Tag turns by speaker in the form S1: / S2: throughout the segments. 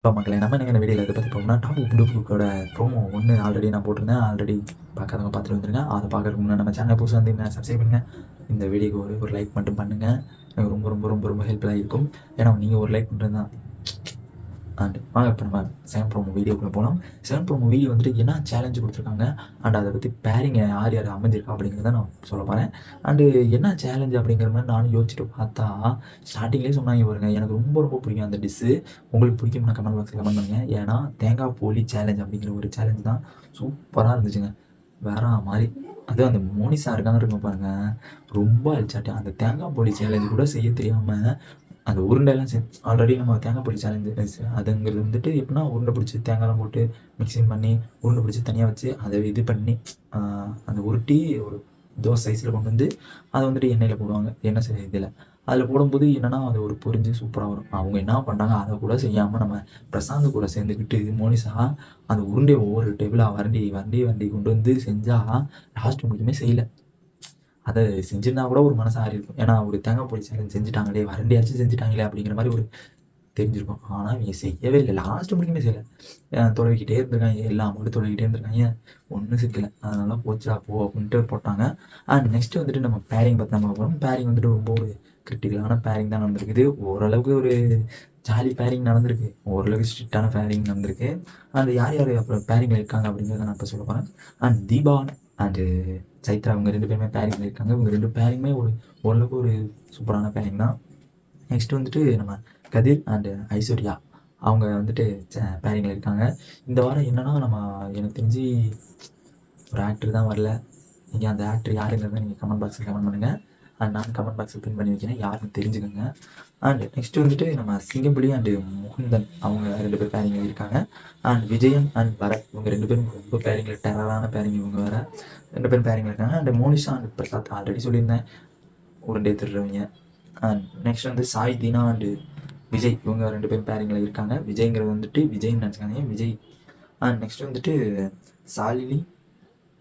S1: இப்போ மக்களே நம்ம என்ன வீடியோவில் இதை பற்றி போகணும்னா டாப் டூப்ளூக்கோட ப்ரோமோ ஒன்று ஆல்ரெடி நான் போட்டிருந்தேன். ஆல்ரெடி பார்க்காதவங்க பார்த்துட்டு வந்துருங்க. அதை பார்க்குறதுக்கு முன்னாடி நம்ம சேனல் புதுசாக வந்து சப்ஸ்கிரைப் பண்ணுங்கள் இந்த வீடியோக்கு ஒரு ஒரு லைக் மட்டும் பண்ணுங்கள் எனக்கு ரொம்ப ரொம்ப ரொம்ப ரொம்ப ஹெல்ப்ஃபுல்லாக இருக்கும். ஏன்னா நீங்கள் ஒரு லைக் பண்ணுறது தான் அண்ட் வாங்க இப்போ நம்ம செவன் ப்ரோமோ வீடியோக்குள்ளே போனோம் செவன் ப்ரோமோ வீடியோ வந்துட்டு என்ன சேலஞ்சு கொடுத்துருக்காங்க? அண்ட் அதை பற்றி பேரிங்க யார் யார் அமைஞ்சிருக்கா அப்படிங்கிறத நான் சொல்ல போகிறேன் அண்டு என்ன சேலஞ்சு அப்படிங்கிற மாதிரி நானும் யோசிச்சுட்டு பார்த்தா ஸ்டார்டிங்லேயே சொன்னாங்க பாருங்க. எனக்கு ரொம்ப ரொம்ப பிடிக்கும் அந்த டிஷ்ஷு உங்களுக்கு பிடிக்கும்னா கமெண்ட் பாக்ஸில் கமெண்ட் பண்ணுங்க. ஏன்னா தேங்காய் போலி சேலஞ்ச் அப்படிங்கிற ஒரு சேலஞ்ச் தான் சூப்பராக இருந்துச்சுங்க. வேற மாதிரி. அது அந்த மோனிசா இருக்காங்க இருக்க பாருங்க. ரொம்ப அழிச்சாட்டி அந்த தேங்காய் போலி சேலஞ்சு கூட செய்ய தெரியாமல் அந்த உருண்டைலாம் செ ஆல்ரெடி நம்ம தேங்காய் பொடி சேலஞ்சு அதுங்கிறது வந்துட்டு எப்படின்னா உருண்டை பிடிச்சி தேங்காய்லாம் போட்டு மிக்சிங் பண்ணி உருண்டை பிடிச்சி தனியாக வச்சு அதை இது பண்ணி அந்த உருட்டி ஒரு தோசை சைஸில் கொண்டு வந்து அதை வந்துட்டு எண்ணெயில் போடுவாங்க. எண்ணெய் சரி இதில். அதில் போடும்போது என்னன்னா அது ஒரு பொரிஞ்சு சூப்பராக வரும். அவங்க என்ன பண்ணாங்க அதை கூட செய்யாமல் நம்ம பிரசாந்த் கூட சேர்ந்துக்கிட்டு மோனிஷா அந்த உருண்டையை ஒவ்வொரு டேபிளாக வறண்டி வறண்டி வண்டி கொண்டு வந்து செஞ்சால் லாஸ்ட் முடிக்குமே செய்யலை. அதை செஞ்சிருந்தா கூட ஒரு மனசு ஆறி இருக்கும். ஏன்னா ஒரு தேங்காய் பொடி சேலஞ்ச் செஞ்சுட்டாங்களே வரண்டியாச்சும் செஞ்சுட்டாங்களே அப்படிங்கிற மாதிரி ஒரு தெரிஞ்சிருக்கும். ஆனால் இவங்க செய்யவே இல்லை. லாஸ்ட் முடிக்குமே செய்யலை. அஹ் இருந்திருக்காங்க. எல்லா அமௌண்ட்டும் தொலைவிக்கிட்டே இருந்திருக்காங்க. ஒன்றும் சிக்கல அதனால போச்சுடா போ அப்படின்ட்டு போட்டாங்க. அண்ட் நெக்ஸ்ட் வந்துட்டு நம்ம பேரிங் பற்றி நம்ம போகிறோம் பேரிங் வந்துட்டு ரொம்ப ஒரு கிரிட்டிக்கலான பேரிங் தான் நடந்திருக்குது. ஓரளவுக்கு ஒரு ஜாலி பேரிங் நடந்திருக்கு. ஓரளவுக்கு ஸ்ட்ரிக்டான பேரிங் நடந்திருக்கு. அண்ட் யார் யார் அப்புறம் பேரிங்கில் இருக்காங்க அப்படிங்கிறத நான் இப்போ சொல்ல போகிறேன் அண்ட் தீபா அண்டு சைத்ரா அவங்க ரெண்டு பேருமே பேரிங்கில் இருக்காங்க இவங்க ரெண்டு பேரிங்குமே ஒரு ஓரளவுக்கு ஒரு சூப்பரான பேரிங் தான். நெக்ஸ்ட் வந்துட்டு நம்ம கதிர் அண்டு ஐஸ்வர்யா. அவங்க வந்துட்டு பேரிங்கில் இருக்காங்க. இந்த வாரம் என்னன்னா நம்ம எனக்கு தெரிஞ்சு ஒரு ஆக்டர் தான் வரல. நீங்கள் அந்த ஆக்டர் யாருங்கிறத நீங்கள் கமெண்ட் பாக்ஸில் கமெண்ட் பண்ணுங்கள் நான் கமெண்ட் பாக்ஸில் பின் பண்ணி வைக்கிறேன். யாருன்னு தெரிஞ்சுக்கோங்க. அண்ட் நெக்ஸ்ட்டு வந்துட்டு நம்ம சிங்கம்புலி அண்டு முகுந்தன் அவங்க ரெண்டு பேர் பேரிங்கில் இருக்காங்க. அண்ட் விஜயன் அண்ட் பரத் இவங்க ரெண்டு பேரும் ரொம்ப பேரிங்கில் டெரரான பேரிங் இவங்க வேறு. ரெண்டு பேரும் பேரிங்கில் இருக்காங்க. And Monisha and Prasad already சொல்லியிருந்தேன். உருண்டை திருடுறவங்க. அண்ட் நெக்ஸ்ட் வந்து சாய் தீனா அண்டு விஜய் இவங்க ரெண்டு பேரும் பேரிங்கில் இருக்காங்க. விஜய்ங்கிறது வந்துட்டு விஜய்னு நினச்சிக்காங்க விஜய். அண்ட் நெக்ஸ்ட் வந்துட்டு சாலினி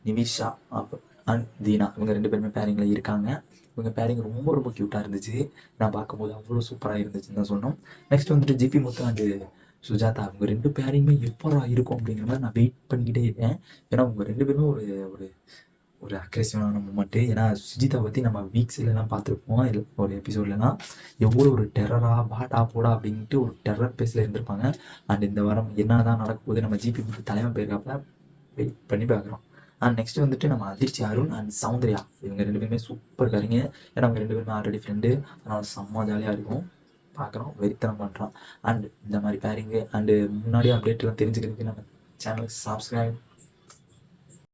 S1: நிவிஷா அப்போ அண்ட் தீனா. இவங்க ரெண்டு பேருமே பேரிங்கில் இருக்காங்க. இவங்க பேரிங் ரொம்ப ரொம்ப க்யூட்டாக இருந்துச்சு. நான் பார்க்கும்போது அவ்வளோ சூப்பராக இருந்துச்சுன்னு தான் சொன்னோம் நெக்ஸ்ட் வந்துட்டு ஜிபி முத்து அண்டு சுஜாதா. அவங்க ரெண்டு பேரையுமே எப்பரா இருக்கும் அப்படிங்கிற மாதிரி நான் வெயிட் பண்ணிக்கிட்டே இருக்கேன். ஏன்னா அவங்க ரெண்டு பேருமே ஒரு ஒரு ஒரு அக்ரெசிவான மூமெண்ட்டு ஏன்னா சுஜிதா பற்றி நம்ம வீக்ஸ்லாம் பார்த்துருப்போம். இல்லை ஒரு எபிசோட்லலாம் எவ்வளோ ஒரு டெரரா பாட்டா போடா அப்படின்ட்டு ஒரு டெரர் பேஸில் இருந்திருப்பாங்க. அண்ட் இந்த வாரம் என்ன தான் நடக்கும் போகுது நம்ம ஜிபி தலைமை போயிருக்காப்புல வெயிட் பண்ணி பார்க்குறோம். அண்ட் நெக்ஸ்ட் வந்துட்டு நம்ம அதிர்ச்சி அருண் அண்ட் சௌந்தர்யா. இவங்க ரெண்டு பேருமே சூப்பர் இருக்காருங்க ஏன்னா அவங்க ரெண்டு பேருமே ஆல்ரெடி ஃப்ரெண்டு அதனால் செம்ம ஜாலியாக இருக்கும். பார்க்குறோம். வெறித்தனம் பண்ணுறோம் அண்ட் இந்த மாதிரி பேரிங்கு அண்டு முன்னாடியே அப்டேட்லாம் தெரிஞ்சுக்கிறதுக்கு நம்ம சேனலுக்கு சப்ஸ்கிரைப்